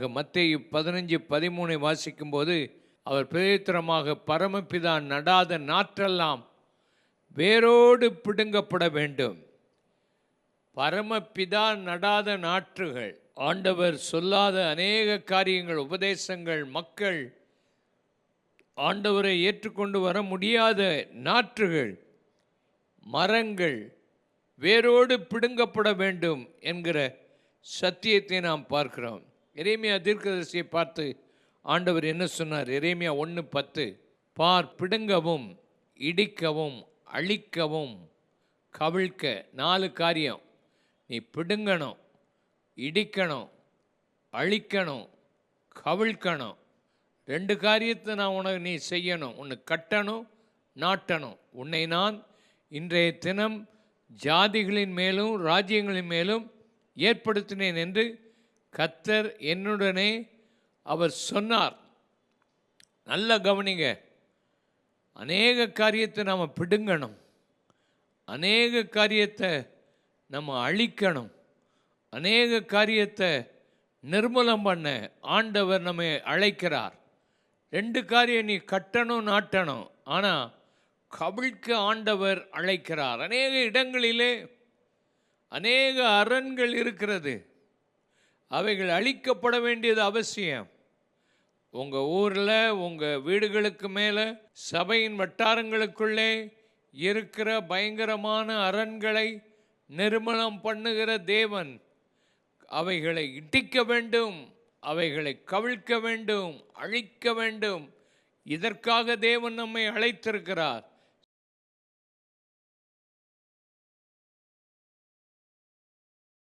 மத்திய பதினஞ்சு பதிமூணை வாசிக்கும்போது அவர் பிரதித்திரமாக பரமபிதா நடாத நாற்றெல்லாம் வேரோடு பிடுங்கப்பட வேண்டும். பரமபிதா நடாத நாற்றுகள் ஆண்டவர் சொல்லாத அநேக காரியங்கள் உபதேசங்கள் மக்கள் ஆண்டவரை ஏற்றுக்கொண்டு வர முடியாத நாற்றுகள் மரங்கள் வேரோடு பிடுங்கப்பட வேண்டும் என்கிற சத்தியத்தை நாம் பார்க்கிறோம். எரேமியா தீர்க்கதரிசியை பார்த்து ஆண்டவர் என்ன சொன்னார்? எரேமியா ஒன்று பத்து பார் பிடுங்கவும் இடிக்கவும் அழிக்கவும் கவிழ்க்க. நாலு காரியம். நீ பிடுங்கணும் இடிக்கணும் அழிக்கணும் கவிழ்க்கணும். ரெண்டு காரியத்தை நான் உனக்கு நீ செய்யணும். ஒன்று கட்டணும் நாட்டணும். உன்னை நான் இன்றைய தினம் ஜாதிகளின் மேலும் ராஜ்யங்களின் மேலும் ஏற்படுத்தினேன் என்று கத்தர் என்னுடனே அவர் சொன்னார். நல்ல கவனிங்க. அநேக காரியத்தை நாம் பிடுங்கணும். அநேக காரியத்தை நம்ம அழிக்கணும். அநேக காரியத்தை நிர்மூலம் பண்ண ஆண்டவர் நம்மை அழைக்கிறார். ரெண்டு காரியம் நீ கட்டணும் நாட்டணும். ஆனால் கவிழ்க்க ஆண்டவர் அழைக்கிறார். அநேக இடங்களிலே அநேக அரண்கள் இருக்கிறது. அவைகள் அழிக்கப்பட வேண்டியது அவசியம். உங்கள் ஊரில் உங்கள் வீடுகளுக்கு மேலே சபையின் வட்டாரங்களுக்குள்ளே இருக்கிற பயங்கரமான அரண்களை நிர்மலம் பண்ணுகிற தேவன். அவைகளை இட்டிக்க வேண்டும் அவைகளை கவிழ்க்க வேண்டும் அழிக்க வேண்டும். இதற்காக தேவன் நம்மை அழைத்திருக்கிறார்.